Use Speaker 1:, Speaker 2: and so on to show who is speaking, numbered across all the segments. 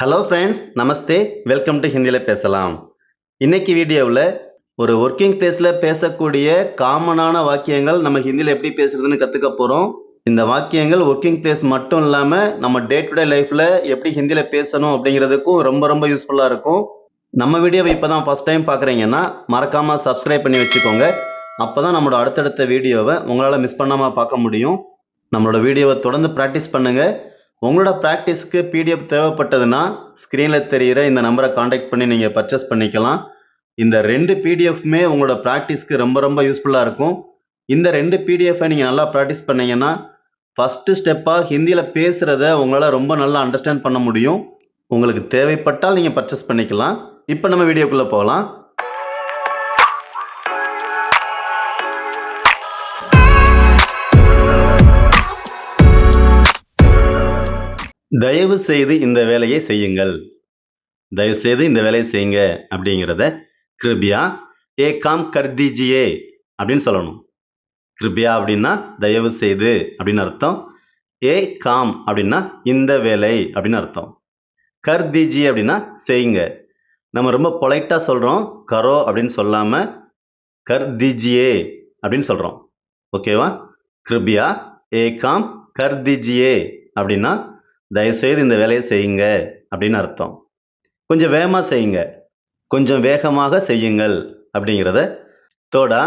Speaker 1: Hello friends namaste welcome to ஹிந்தியில் பேசலாம். இன்னைக்கு வீடியோவில் ஒரு ஒர்க்கிங் பிளேஸில் பேசக்கூடிய காமனான வாக்கியங்கள் நம்ம ஹிந்தியில் எப்படி பேசுறதுன்னு கற்றுக்க போகிறோம் இந்த வாக்கியங்கள் ஒர்க்கிங் பிளேஸ் மட்டும் இல்லாமல் நம்ம டே டு டே லைஃப்பில் எப்படி ஹிந்தியில் பேசணும் அப்படிங்கிறதுக்கும் ரொம்ப ரொம்ப யூஸ்ஃபுல்லாக இருக்கும். நம்ம வீடியோவை இப்போ தான் ஃபஸ்ட் டைம் பார்க்குறீங்கன்னா மறக்காமல் சப்ஸ்கிரைப் பண்ணி வச்சுக்கோங்க. அப்போ தான் நம்மளோட அடுத்தடுத்த வீடியோவை உங்களால் மிஸ் பண்ணாமல் பார்க்க முடியும். நம்மளோட வீடியோவை தொடர்ந்து ப்ராக்டிஸ் பண்ணுங்கள் உங்களோட ப்ராக்டிஸ்க்கு பிடிஎஃப் தேவைப்பட்டதுன்னா ஸ்க்ரீனில் தெரிகிற இந்த நம்பரை காண்டாக்ட் பண்ணி நீங்கள் பர்ச்சேஸ் பண்ணிக்கலாம். இந்த ரெண்டு பிடிஎஃப்மே உங்களோட ப்ராக்டிஸ்க்கு ரொம்ப ரொம்ப யூஸ்ஃபுல்லாக இருக்கும். இந்த ரெண்டு பிடிஎஃப்பை நீங்கள் நல்லா ப்ராக்டிஸ் பண்ணீங்கன்னா ஃபஸ்ட்டு ஸ்டெப்பாக ஹிந்தியில் பேசுகிறத உங்களால் ரொம்ப நல்லா அண்டர்ஸ்டாண்ட் பண்ண முடியும். உங்களுக்கு தேவைப்பட்டால் நீங்கள் பர்ச்சேஸ் பண்ணிக்கலாம். இப்போ நம்ம வீடியோக்குள்ளே போகலாம். தயவு செய்து இந்த வேலையை செய்யுங்கள். தயவு செய்து இந்த வேலையை செய்யுங்க அப்படிங்கிறத கிருபியா ஏ காம் கர்தீஜியே அப்படின்னு சொல்லணும். கிருபியா அப்படின்னா தயவு செய்து அப்படின்னு அர்த்தம். ஏ காம் அப்படின்னா இந்த வேலை அப்படின்னு அர்த்தம். கர்தீஜி அப்படின்னா செய்யுங்க. நம்ம ரொம்ப பொலைட்டாக சொல்கிறோம் கரோ அப்படின்னு சொல்லாமல் கர்தீஜியே அப்படின்னு சொல்கிறோம் ஓகேவா? கிருபியா ஏ காம் கர்தீஜியே அப்படின்னா தயவுசெய்து இந்த வேலையை செய்யுங்க அப்படின்னு அர்த்தம். கொஞ்சம் வேகமாக செய்யுங்க. கொஞ்சம் வேகமாக செய்யுங்கள் அப்படிங்கிறத தோடா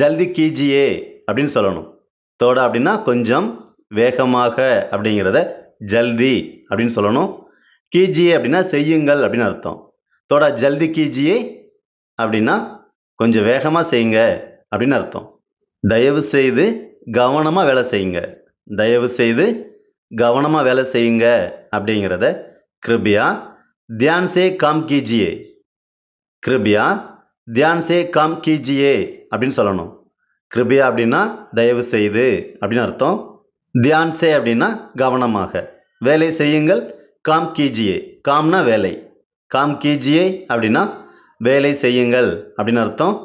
Speaker 1: ஜல்தி கீஜியே அப்படின்னு சொல்லணும். தோடா அப்படின்னா கொஞ்சம் வேகமாக அப்படிங்கிறத ஜல்தி அப்படின்னு சொல்லணும். கீஜியே அப்படின்னா செய்யுங்கள் அப்படின்னு அர்த்தம். தோடா ஜல்தி கீஜியே அப்படின்னா கொஞ்சம் வேகமாக செய்யுங்க அப்படின்னு அர்த்தம். தயவு செய்து கவனமாக வேலை செய்யுங்க. தயவு செய்து கவனமாக வேலை செய்யுங்க அப்படிங்கிறத கிருபியா தியான் சே காம் கீஜியே கிருபியா தியான் சே காம் கீஜியே அப்படின்னு சொல்லணும். கிருபியா அப்படின்னா தயவு செய்து அப்படின்னு அர்த்தம். தியான் சே அப்படின்னா கவனமாக. வேலை செய்யுங்கள் காம் கீஜியே காம்னா வேலை. காம் கீஜியே அப்படின்னா வேலை செய்யுங்கள் அப்படின்னு அர்த்தம்.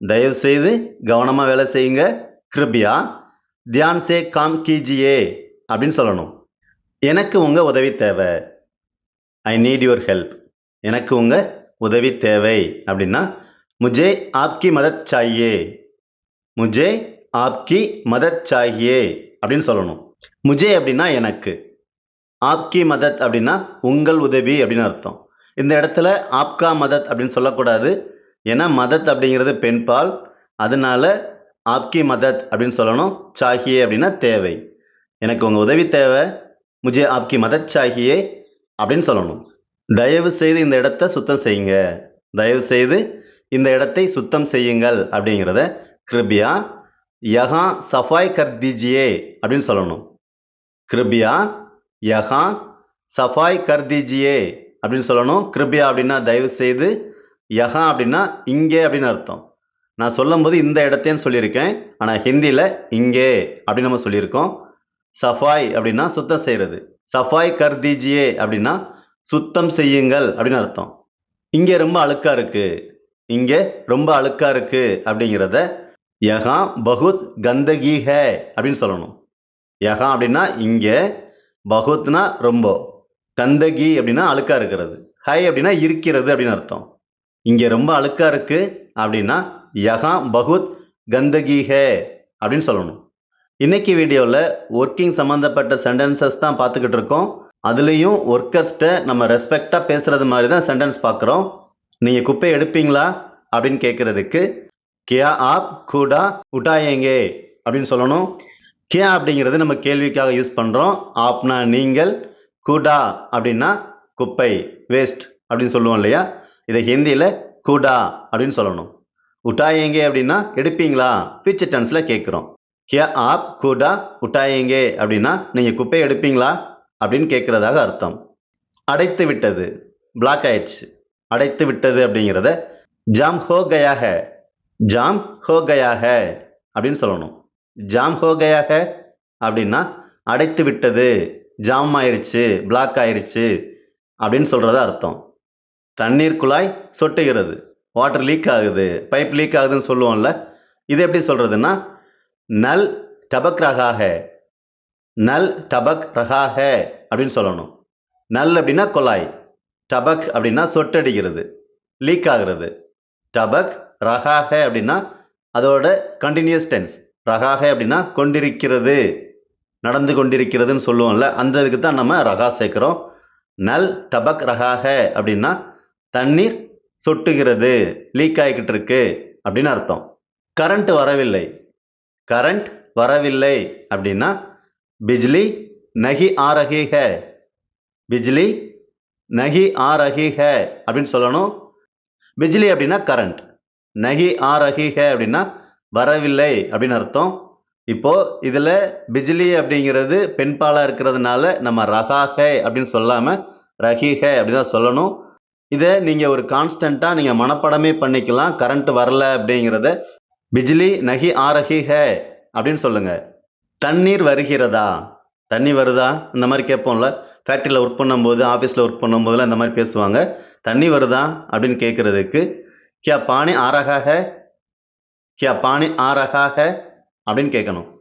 Speaker 1: தயவு செய்து கவனமாக வேலை செய்யுங்க. கிருபியா தியான் சே காம் கீஜியே அப்படின்னு சொல்லணும். எனக்கு உங்கள் உதவி தேவை. ஐ நீட் யுவர் ஹெல்ப் எனக்கு உங்கள் உதவி தேவை. அப்படின்னா முஜே ஆப்கி மதத் சாயே முஜே ஆப்கி மதத் சாகியே அப்படின்னு சொல்லணும். முஜே அப்படின்னா எனக்கு. ஆப்கி மதத் அப்படின்னா உங்கள் உதவி அப்படின்னு அர்த்தம். இந்த இடத்துல ஆப்கா மதத் அப்படின்னு சொல்லக்கூடாது. ஏன்னா மதத் அப்படிங்கிறது பெண்பால். அதனால ஆப்கி மதத் அப்படின்னு சொல்லணும். சாகியே அப்படின்னா தேவை. எனக்கு உங்கள் உதவி தேவை. முஜே ஆப்கி மதத் சாகியே அப்படின்னு சொல்லணும். தயவு செய்து இந்த இடத்த சுத்தம் செய்யுங்க. தயவு செய்து இந்த இடத்தை சுத்தம் செய்யுங்கள் அப்படிங்கிறத கிருபியா யஹா சஃபாய் கர் தீஜியே அப்படின்னு சொல்லணும். கிருபியா யஹா சஃபாய் கர் தீஜியே அப்படின்னு சொல்லணும். கிருபியா அப்படின்னா தயவு செய்து யஹா அப்படின்னா இங்கே அப்படின்னு அர்த்தம். நான் சொல்லும்போது இந்த இடத்தேன்னு சொல்லியிருக்கேன். ஆனால் ஹிந்தியில் இங்கே அப்படின்னு நம்ம சொல்லியிருக்கோம். சஃபாய் அப்படின்னா சுத்தம் செய்கிறது சஃபாய் கர் தீஜியே அப்படின்னா சுத்தம் செய்யுங்கள் அப்படின்னு அர்த்தம். இங்கே ரொம்ப அழுக்காக இருக்குது இங்கே ரொம்ப அழுக்காக இருக்குது அப்படிங்கிறத யகா பகுத் கந்தகி ஹே அப்படின்னு சொல்லணும். யகா அப்படின்னா இங்கே பகுத்னா ரொம்ப. கந்தகி அப்படின்னா அழுக்கா இருக்கிறது. ஹை அப்படின்னா இருக்கிறது அப்படின்னு அர்த்தம். இங்கே ரொம்ப அழுக்கா இருக்கு அப்படின்னா யகா பகுத் கந்தகி ஹே அப்படின்னு சொல்லணும். இன்னைக்கு வீடியோவில் ஒர்க்கிங் சம்மந்தப்பட்ட சென்டென்சஸ் தான் பார்த்துக்கிட்டு இருக்கோம். அதுலேயும் ஒர்க்கர்ஸ்ட்டை நம்ம ரெஸ்பெக்டாக பேசுகிறது மாதிரி தான் சென்டென்ஸ் பார்க்குறோம். நீங்கள் குப்பை எடுப்பீங்களா? அப்படின்னு கேட்குறதுக்கு கியா ஆப் கூடா உட்டாயேங்கே? அப்படின்னு சொல்லணும். கியா அப்படிங்கிறது நம்ம கேள்விக்காக யூஸ் பண்ணுறோம் ஆப்னா நீங்கள் கூடா அப்படின்னா குப்பை வேஸ்ட் அப்படின்னு சொல்லுவோம் இல்லையா? இதை ஹிந்தியில் கூடா அப்படின்னு சொல்லணும். உட்டாயேங்கே அப்படின்னா எடுப்பீங்களா? ஃபியூச்சர் டென்ஸில் கேட்குறோம் கியா ஆப் கூடா உட்டாயங்கே அப்படின்னா நீங்கள் குப்பை எடுப்பீங்களா அப்படின்னு கேட்குறதாக அர்த்தம். அடைத்து விட்டது. பிளாக் ஆயிடுச்சு. அடைத்து விட்டது அப்படிங்கிறத ஜாம் ஹோ கயாக ஜாம் ஹோ கயாக அப்படின்னு சொல்லணும். ஜாம் ஹோ கயாக அப்படின்னா அடைத்து விட்டது. ஜாம் ஆயிடுச்சு பிளாக் ஆயிடுச்சு அப்படின்னு சொல்கிறதா அர்த்தம். தண்ணீர் குழாய் சொட்டுகிறது. வாட்டர் லீக் ஆகுது. பைப் லீக் ஆகுதுன்னு சொல்லுவோம்ல. இது எப்படி சொல்கிறதுன்னா நல் டபக் ரகாக நல் டபக் ரகாக அப்படின்னு சொல்லணும். நல் அப்படின்னா குழாய் டபக் அப்படின்னா சொட்டடிக்கிறது. லீக் ஆகிறது. டபக் ரகாக அப்படின்னா அதோட கண்டினியூஸ் டென்ஸ் ரகாக அப்படின்னா கொண்டிருக்கிறது. நடந்து கொண்டிருக்கிறதுன்னு சொல்லுவோம்ல அந்த இதுக்கு தான் நம்ம ரகா சேர்க்குறோம். நல் டபக் ரகாக அப்படின்னா தண்ணீர் சொட்டுகிறது லீக் ஆகிக்கிட்டு இருக்கு அப்படின்னு அர்த்தம். கரண்ட் வரவில்லை. கரண்ட் வரவில்லை அப்படின்னா பிஜ்லி நகி ஆ ரஹி ஹே பிஜ்லி நகி ஆ ரஹி ஹே அப்படின்னு சொல்லணும். பிஜ்லி அப்படின்னா கரண்ட். நகி ஆ ரஹி ஹே அப்படின்னா வரவில்லை அப்படின்னு அர்த்தம். இப்போ இதில் பிஜ்லி அப்படிங்கிறது பெண்பாலாக இருக்கிறதுனால நம்ம ரஹா ஹே அப்படின்னு சொல்லாமல் ரஹி ஹே அப்படின்னு தான் சொல்லணும். இதை நீங்கள் ஒரு கான்ஸ்டண்ட்டாக நீங்கள் மனப்படமே பண்ணிக்கலாம். கரண்ட் வரல அப்படிங்கிறத பிஜ்லி நகி ஆரஹி ஹே அப்படின்னு சொல்லுங்க. தண்ணீர் வருகிறதா? தண்ணி வருதா? இந்த மாதிரி கேட்போம்ல. ஃபேக்ட்ரியில் ஒர்க் பண்ணும்போது ஆஃபீஸில் ஒர்க் பண்ணும்போதுலாம் இந்த மாதிரி பேசுவாங்க. தண்ணி வருதா? அப்படின்னு கேட்குறதுக்கு கியா பானி ஆரகாக கியா பானி ஆரகாக அப்படின்னு கேட்கணும்.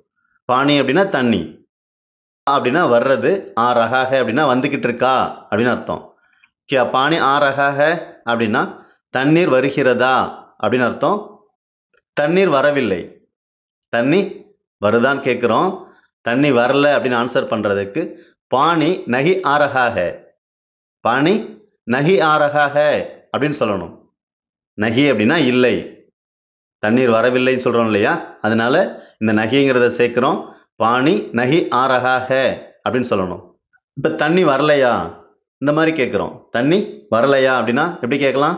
Speaker 1: பானி அப்படின்னா தண்ணி. அப்படின்னா வர்றது ஆரகாக அப்படின்னா வந்துக்கிட்டு இருக்கா? அப்படின்னு அர்த்தம். கியா பானி ஆரகாக அப்படின்னா தண்ணீர் வருகிறதா? அப்படின்னு அர்த்தம். தண்ணீர் வரவில்லை. தண்ணி வருதான்னு கேட்குறோம். தண்ணி வரல அப்படின்னு ஆன்சர் பண்ணுறதுக்கு பாணி நகி ஆரகாக. பாணி நகி ஆரகாக அப்படின்னு சொல்லணும். நகி அப்படின்னா இல்லை. தண்ணீர் வரவில்லைன்னு சொல்கிறோம் இல்லையா? அதனால இந்த நகிங்கிறத சேர்க்குறோம். பாணி நகி ஆரகாக அப்படின்னு சொல்லணும். இப்போ தண்ணி வரலையா? இந்த மாதிரி கேட்குறோம். தண்ணி வரலையா அப்படின்னா எப்படி கேட்கலாம்?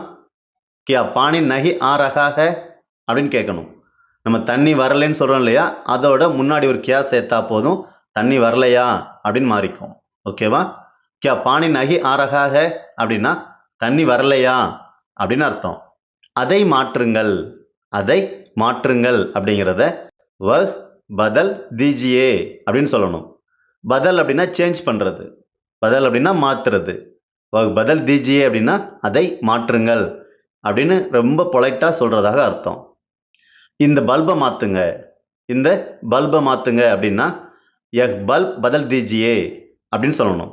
Speaker 1: கியா பாணி நகி ஆரகாக அப்படின்னு கேட்கணும். நம்ம தண்ணி வரலைன்னு சொல்கிறோம் இல்லையா? அதோட முன்னாடி ஒரு கியா சேர்த்தா போதும். தண்ணி வரலையா? அப்படின்னு மாறிக்கும். ஓகேவா கியா பாணி நகி ஆரகாக அப்படின்னா தண்ணி வரலையா? அப்படின்னு அர்த்தம். அதை மாற்றுங்கள். அதை மாற்றுங்கள் அப்படிங்கிறத வஹ் பதல் தீஜியே அப்படின்னு சொல்லணும். பதல் அப்படின்னா சேஞ்ச் பண்ணுறது பதல் அப்படின்னா மாற்றுறது வஹ் பதல் தீஜியே அப்படின்னா அதை மாற்றுங்கள் அப்படின்னு ரொம்ப பொலைட்டாக சொல்கிறதாக அர்த்தம். இந்த பல்பை மாற்றுங்க இந்த பல்பை மாற்றுங்க அப்படின்னா எ பல்ப் பதல் தீஜியே அப்படின்னு சொல்லணும்.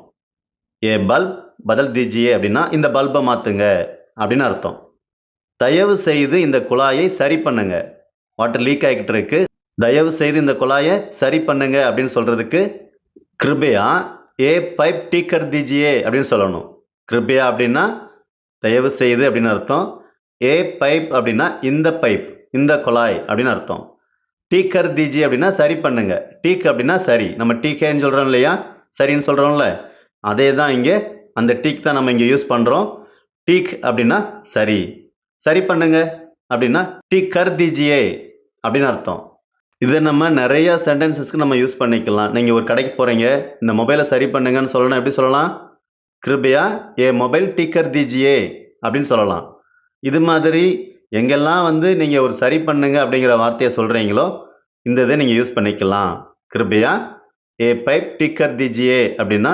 Speaker 1: ஏ பல்ப் பதல் தீஜியே அப்படின்னா இந்த பல்பை மாற்றுங்க அப்படின்னு அர்த்தம். தயவு செய்து இந்த குழாயை சரி பண்ணுங்க. வாட்டர் லீக் ஆகிக்கிட்டு இருக்கு. தயவு செய்து இந்த குழாயை சரி பண்ணுங்க அப்படின்னு சொல்கிறதுக்கு கிருபையா ஏ பைப் டீக்கர் தீஜியே அப்படின்னு சொல்லணும். கிருபையா அப்படின்னா தயவு செய்து அப்படின்னு அர்த்தம். ஏ பைப் அப்படின்னா இந்த பைப். இந்த குழாய் அப்படின்னு அர்த்தம். டீக்கர் தீஜி அப்படின்னா சரி பண்ணுங்க. டீக் அப்படின்னா சரி. நம்ம டீக்கேன்னு சொல்கிறோம் இல்லையா? சரின்னு சொல்கிறோம்ல அதே தான் இங்கே. அந்த டீக் தான் நம்ம இங்கே யூஸ் பண்ணுறோம் டீக் அப்படின்னா சரி. சரி பண்ணுங்க. அப்படின்னா டீக்கர் தீஜியே அப்படின்னு அர்த்தம். இதை நம்ம நிறைய சென்டென்சஸ்க்கு நம்ம யூஸ் பண்ணிக்கலாம். நீங்கள் ஒரு கடைக்கு போகிறீங்க இந்த மொபைலை சரி பண்ணுங்கன்னு சொல்லணும். எப்படி சொல்லலாம்? கிருபையா? ஏ மொபைல் டீக்கர் தீஜியே அப்படின்னு சொல்லலாம். இது மாதிரி எங்கெல்லாம் வந்து நீங்கள் ஒரு சரி பண்ணுங்க அப்படிங்கிற வார்த்தையை சொல்கிறீங்களோ இந்த இதை நீங்கள் யூஸ் பண்ணிக்கலாம். கிருபையா ஏ பைப் டிக்கர் திஜியே அப்படின்னா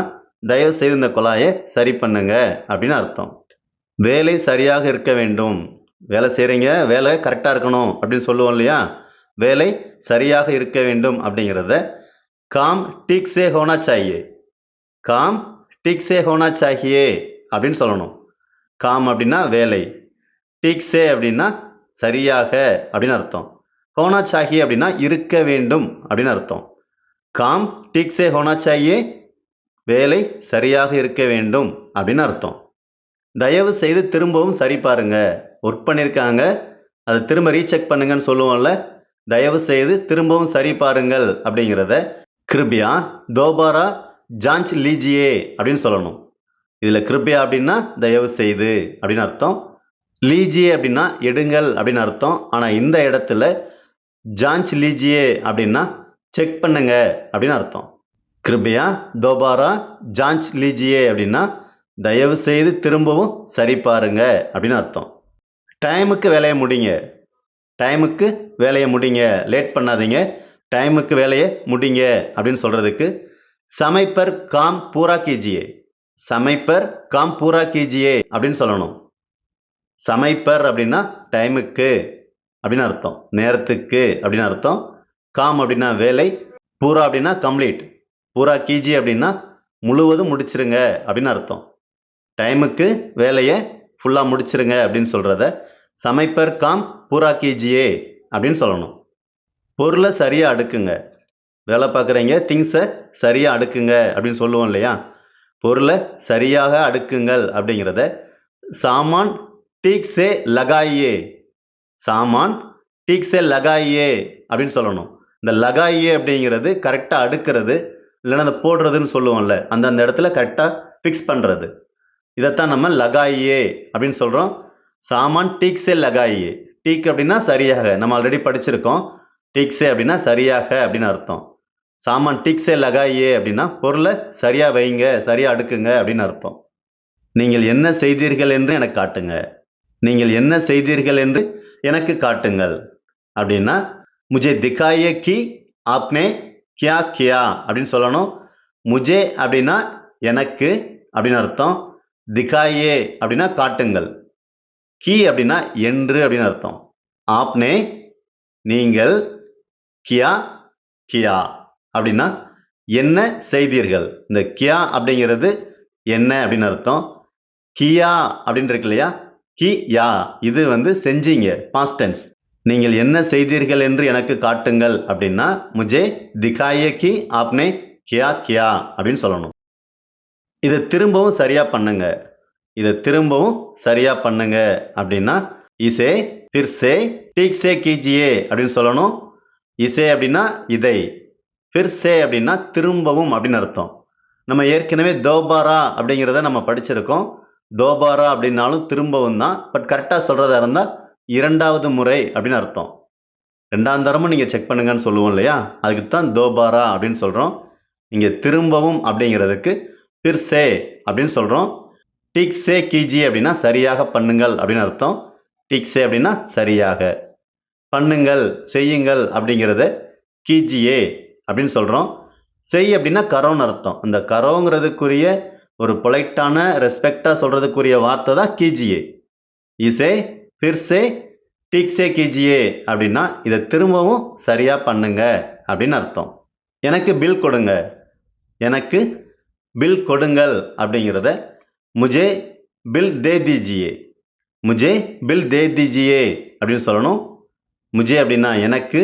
Speaker 1: தயவு செய்து இந்த குழாயை சரி பண்ணுங்க அப்படின்னு அர்த்தம். வேலை சரியாக இருக்க வேண்டும். வேலை செய்கிறீங்க வேலை கரெக்டாக இருக்கணும் அப்படின்னு சொல்லுவோம் இல்லையா? வேலை சரியாக இருக்க வேண்டும் அப்படிங்கிறத காம் டீக் சே ஹோனா சாஹியே காம் டீக் சே ஹோனா சாஹியே அப்படின்னு சொல்லணும். காம் அப்படின்னா வேலை. டீக்ஸே அப்படின்னா சரியாக அப்படின்னு அர்த்தம். ஹோனா சாஹியே அப்படின்னா இருக்க வேண்டும் அப்படின்னு அர்த்தம். காம் டீக்ஸே ஹோனா சாஹியே வேலை சரியாக இருக்க வேண்டும் அப்படின்னு அர்த்தம். தயவு செய்து திரும்பவும் சரி பாருங்க. ஒர்க் பண்ணியிருக்காங்க அதை திரும்ப ரீசெக் பண்ணுங்கன்னு சொல்லுவோம்ல. தயவு செய்து திரும்பவும் சரி பாருங்கள் அப்படிங்கிறத கிருபியா தோபாரா ஜான்ச் லீஜியே அப்படின்னு சொல்லணும். இதில் கிருபியா அப்படின்னா தயவு செய்து அப்படின்னு அர்த்தம். லீஜியே அப்படின்னா எடுங்கள் அப்படின்னு அர்த்தம். ஆனால் இந்த இடத்துல ஜான்ச் லீஜியே அப்படின்னா செக் பண்ணுங்க அப்படின்னு அர்த்தம். கிருபையா தோபாரா ஜான்ச் லீஜியே அப்படின்னா தயவு செய்து திரும்பவும் சரி பாருங்க அப்படின்னு அர்த்தம். டைமுக்கு வேலையை முடிங்க. டைமுக்கு வேலையை முடிங்க. லேட் பண்ணாதீங்க. டைமுக்கு வேலையை முடிங்க அப்படின்னு சொல்கிறதுக்கு சமைப்பர் காம் பூரா கீஜியே. சமைப்பர் காம் பூரா கீஜியே அப்படின்னு சொல்லணும். சமைப்பர் அப்படின்னா டைமுக்கு அப்படின்னு அர்த்தம். நேரத்துக்கு அப்படின்னு அர்த்தம். காம் அப்படின்னா வேலை. பூரா அப்படின்னா கம்ப்ளீட். பூரா கீஜி அப்படின்னா முழுவதும் முடிச்சிருங்க அப்படின்னு அர்த்தம். டைமுக்கு வேலையை ஃபுல்லாக முடிச்சிருங்க அப்படின்னு சொல்கிறத சமைப்பர் காம் பூரா கீஜியே அப்படின்னு சொல்லணும். பொருளை சரியாக அடுக்குங்க. வேலை பார்க்குறீங்க திங்ஸை சரியாக அடுக்குங்க அப்படின்னு சொல்லுவோம் இல்லையா? பொருளை சரியாக அடுக்குங்கள் அப்படிங்கிறத சாமான் டீக் சே லகாயே சாமான் டீக் சே லகாயே அப்படின்னு சொல்லணும். இந்த லகாயே அப்படிங்கிறது கரெக்டாக அடுக்கிறது இல்லைன்னா அந்த போடுறதுன்னு சொல்லுவோம்ல அந்தந்த இடத்துல கரெக்டாக ஃபிக்ஸ் பண்ணுறது இதைத்தான் நம்ம லகாயே அப்படின்னு சொல்கிறோம் சாமான் டீக்ஸே லகாயே டீக் அப்படின்னா சரியாக நம்ம ஆல்ரெடி படிச்சிருக்கோம். டீக்ஸே அப்படின்னா சரியாக அப்படின்னு அர்த்தம். சாமான் டீக்ஸே லகாயே அப்படின்னா பொருளை சரியாக வைங்க சரியாக அடுக்குங்க அப்படின்னு அர்த்தம். நீங்கள் என்ன செய்தீர்கள் என்று எனக்கு காட்டுங்க. நீங்கள் என்ன செய்தீர்கள் என்று எனக்கு காட்டுங்கள். அப்படின்னா முஜே திகாயே கி ஆப்னே கியா கியா அப்படின்னு சொல்லணும். முஜே அப்படின்னா எனக்கு அப்படின்னு அர்த்தம். திகாயே அப்படின்னா காட்டுங்கள் கி அப்படின்னா என்று அப்படின்னு அர்த்தம். ஆப்னே நீங்கள் கியா கியா அப்படின்னா என்ன செய்தீர்கள்? இந்த கியா அப்படிங்கிறது என்ன அப்படின்னு அர்த்தம். கியா அப்படின்னு இருக்கு இல்லையா? கி யா. இது வந்து செஞ்சீங்க பாஸ்ட் டென்ஸ் நீங்கள் என்ன செய்தீர்கள் என்று எனக்கு காட்டுங்கள் அப்படின்னா முஜே திகாயே கி ஆப்னே கியா கியா அப்படின்னு சொல்லணும். இதை திரும்பவும் சரியா பண்ணுங்க. இதை திரும்பவும் சரியா பண்ணுங்க அப்படின்னா இசே பிர்சே டீக் சே கீஜியே அப்படின்னு சொல்லணும். இசே அப்படின்னா இதை. பிர்சே அப்படின்னா திரும்பவும் அப்படின்னு அர்த்தம். நம்ம ஏற்கனவே தோபாரா அப்படிங்கிறத நம்ம படிச்சிருக்கோம். தோபாரா அப்படின்னாலும் திரும்பவும் தான். பட் கரெக்டாக சொல்கிறதா இருந்தால் இரண்டாவது முறை அப்படின்னு அர்த்தம். ரெண்டாம் தரமும் நீங்கள் செக் பண்ணுங்கன்னு சொல்லுவோம் இல்லையா? அதுக்கு தான் தோபாரா அப்படின்னு சொல்கிறோம் இங்கே திரும்பவும் அப்படிங்கிறதுக்கு பிர்சே அப்படின்னு சொல்கிறோம் டிக்ஸே கீஜி அப்படின்னா சரியாக பண்ணுங்கள் அப்படின்னு அர்த்தம். டிக்ஸே அப்படின்னா சரியாக. பண்ணுங்கள் செய்யுங்கள் அப்படிங்கிறத கீஜியே அப்படின்னு சொல்கிறோம் செய் அப்படின்னா கரோன்னு அர்த்தம். இந்த கரோங்கிறதுக்குரிய ஒரு பொலைட்டான ரெஸ்பெக்டாக சொல்கிறதுக்குரிய வார்த்தை தான் கீஜியே இசே பிர்சே டீக்ஸே கீஜியே அப்படின்னா இதை திரும்பவும் சரியாக பண்ணுங்க அப்படின்னு அர்த்தம். எனக்கு பில் கொடுங்க. எனக்கு பில் கொடுங்கள் அப்படிங்கிறத முஜே பில் தே தீஜியே முஜே பில் தே தீஜியே அப்படின்னு சொல்லணும். முஜே அப்படின்னா எனக்கு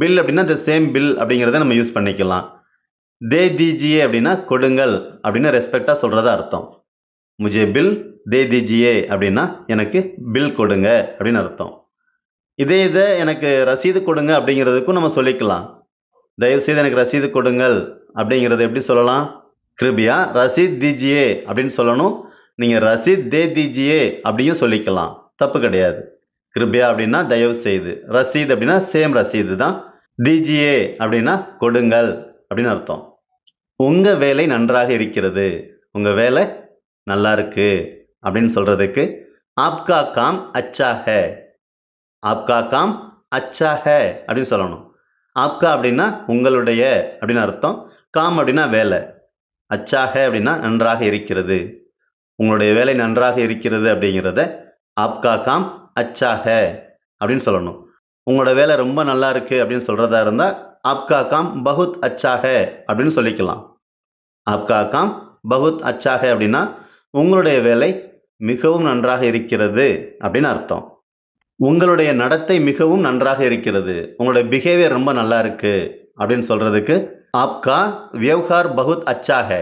Speaker 1: பில் அப்படின்னா த சேம் பில் அப்படிங்கிறத நம்ம யூஸ் பண்ணிக்கலாம். தே தீஜியே அப்படின்னா கொடுங்கள் அப்படின்னு ரெஸ்பெக்டாக சொல்கிறதா அர்த்தம். முஜே பில் தே தீஜியே அப்படின்னா எனக்கு பில் கொடுங்க அப்படின்னு அர்த்தம். இதே இதை எனக்கு ரசீது கொடுங்க அப்படிங்கிறதுக்கும் நம்ம சொல்லிக்கலாம். தயவுசெய்து எனக்கு ரசீது கொடுங்கள் அப்படிங்கிறது எப்படி சொல்லலாம்? கிருபியா ரசீத் தீஜியே அப்படின்னு சொல்லணும். நீங்கள் ரசீத் தே தீஜியே அப்படியும் சொல்லிக்கலாம். தப்பு கிடையாது. கிருபியா அப்படின்னா தயவு செய்து ரசீது அப்படின்னா சேம் ரசீது தான். தீஜியே அப்படின்னா கொடுங்கள் அப்படின்னு அர்த்தம். உங்கள் வேலை நன்றாக இருக்கிறது. உங்கள் வேலை நல்லா இருக்கு. அப்படின்னு சொல்கிறதுக்கு ஆப்கா காம் அச்சா ஹே. ஆப்கா காம் அச்சா ஹே அப்படின்னு சொல்லணும். ஆப்கா அப்படின்னா உங்களுடைய அப்படின்னு அர்த்தம். காம் அப்படின்னா வேலை. அச்சா ஹே அப்படின்னா நன்றாக இருக்கிறது. உங்களுடைய வேலை நன்றாக இருக்கிறது அப்படிங்கிறத ஆப்கா காம் அச்சா ஹே அப்படின்னு சொல்லணும். உங்களோட வேலை ரொம்ப நல்லா இருக்குது அப்படின்னு சொல்கிறதா இருந்தால் ஆப்கா காம் பகுத் அச்சா ஹே அப்படின்னு சொல்லிக்கலாம். ஆப்கா காம் பகுத் அச்சா ஹே அப்படின்னா உங்களுடைய வேலை மிகவும் நன்றாக இருக்கிறது அப்படின்னு அர்த்தம். உங்களுடைய நடத்தை மிகவும் நன்றாக இருக்கிறது. உங்களுடைய பிஹேவியர் ரொம்ப நல்லா இருக்கு அப்படின்னு சொல்றதுக்கு ஆப்கா வியவஹார் பகுத் அச்சா ஹே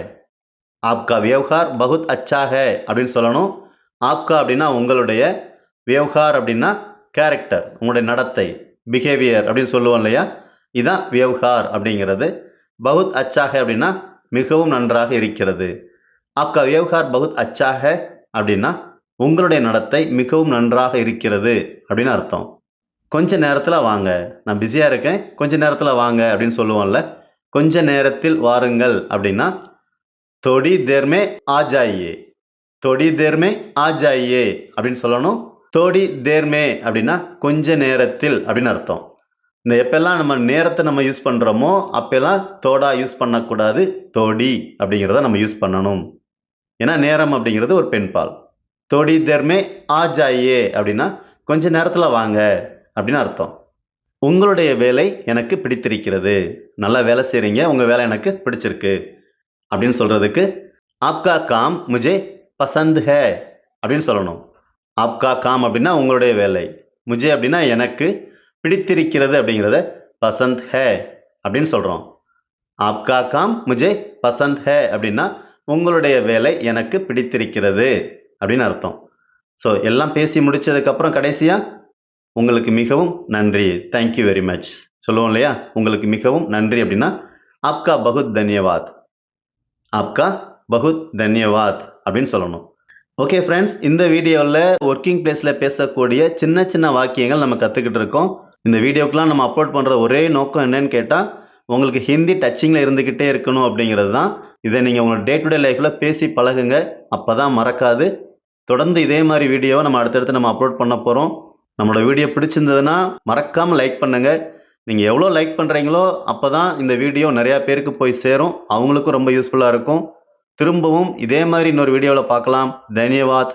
Speaker 1: ஆப்கா வியவஹார் பகுத் அச்சா ஹே அப்படின்னு சொல்லணும். ஆப்கா அப்படின்னா உங்களுடைய வியவஹார் அப்படின்னா கேரக்டர் உங்களுடைய நடத்தை பிஹேவியர் அப்படின்னு சொல்லுவோம் இல்லையா? இதான் வியவ்ஹார் அப்படிங்கிறது. பகுத் அச்சாக அப்படின்னா மிகவும் நன்றாக இருக்கிறது. ஆப்கா வியவ்ஹார் பகுத் அச்சாக அப்படின்னா உங்களுடைய நடத்தை மிகவும் நன்றாக இருக்கிறது அப்படின்னு அர்த்தம். கொஞ்ச நேரத்தில் வாங்க. நான் பிஸியாக இருக்கேன். கொஞ்ச நேரத்தில் வாங்க அப்படின்னு சொல்லுவோம்ல. கொஞ்ச நேரத்தில் வாருங்கள் அப்படின்னா தொடி தேர்மே ஆஜாயே தொடி தேர்மே ஆஜாயே அப்படின்னு சொல்லணும். தொடி தேர்மே அப்படின்னா கொஞ்ச நேரத்தில் அப்படின்னு அர்த்தம். இந்த எப்பெல்லாம் நம்ம நேரத்தை நம்ம யூஸ் பண்ணுறோமோ அப்பெல்லாம் தோடா யூஸ் பண்ணக்கூடாது தோடி அப்படிங்கிறத நம்ம யூஸ் பண்ணணும். ஏன்னா நேரம் அப்படிங்கிறது ஒரு பெண்பால். தோடி தேர்மே ஆ ஜாயே அப்படின்னா கொஞ்ச நேரத்தில் வாங்க அப்படின்னு அர்த்தம். உங்களுடைய வேலை எனக்கு பிடித்திருக்கிறது. நல்லா வேலை செய்கிறீங்க உங்கள் வேலை எனக்கு பிடிச்சிருக்கு அப்படின்னு சொல்கிறதுக்கு ஆப்கா காம் முஜே பசந்த் ஹே அப்படின்னு சொல்லணும். ஆப்கா காம் அப்படின்னா உங்களுடைய வேலை. முஜே அப்படின்னா எனக்கு பிடித்திருக்கிறது அப்படிங்கிறத பசந்த் ஹே அப்படின்னு சொல்கிறோம் ஆப்கா காம் முஜே பசந்த் ஹே அப்படின்னா உங்களுடைய வேலை எனக்கு பிடித்திருக்கிறது அப்படின்னு அர்த்தம். ஸோ எல்லாம் பேசி முடிச்சதுக்கப்புறம் கடைசியாக உங்களுக்கு மிகவும் நன்றி. தேங்க்யூ வெரி மச் சொல்லுவோம் இல்லையா? உங்களுக்கு மிகவும் நன்றி அப்படின்னா ஆப்கா பகுத் தன்யவாத். ஆப்கா பகுத் தன்யவாத் அப்படின்னு சொல்லணும். ஓகே ஃப்ரெண்ட்ஸ் இந்த வீடியோவில் ஒர்க்கிங் பிளேஸில் பேசக்கூடிய சின்ன சின்ன வாக்கியங்கள் நம்ம கற்றுக்கிட்டு இருக்கோம். இந்த வீடியோக்கெலாம் நம்ம அப்லோட் பண்ணுற ஒரே நோக்கம் என்னன்னு கேட்டால் உங்களுக்கு ஹிந்தி டச்சிங்கில் இருந்துக்கிட்டே இருக்கணும் அப்படிங்கிறது தான் இதை நீங்கள் உங்களோட டே டு டே லைஃப்பில் பேசி பழகுங்க. அப்போ தான் மறக்காது. தொடர்ந்து இதே மாதிரி வீடியோவை நம்ம அடுத்தடுத்து நம்ம அப்லோட் பண்ண போகிறோம் நம்மளோட வீடியோ பிடிச்சிருந்ததுன்னா மறக்காமல் லைக் பண்ணுங்கள் நீங்கள் எவ்வளோ லைக் பண்ணுறீங்களோ அப்போ தான் இந்த வீடியோ நிறையா பேருக்கு போய் சேரும். அவங்களுக்கும் ரொம்ப யூஸ்ஃபுல்லாக இருக்கும். திரும்பவும் இதே மாதிரி இன்னொரு வீடியோவில் பார்க்கலாம். தன்யவாத்.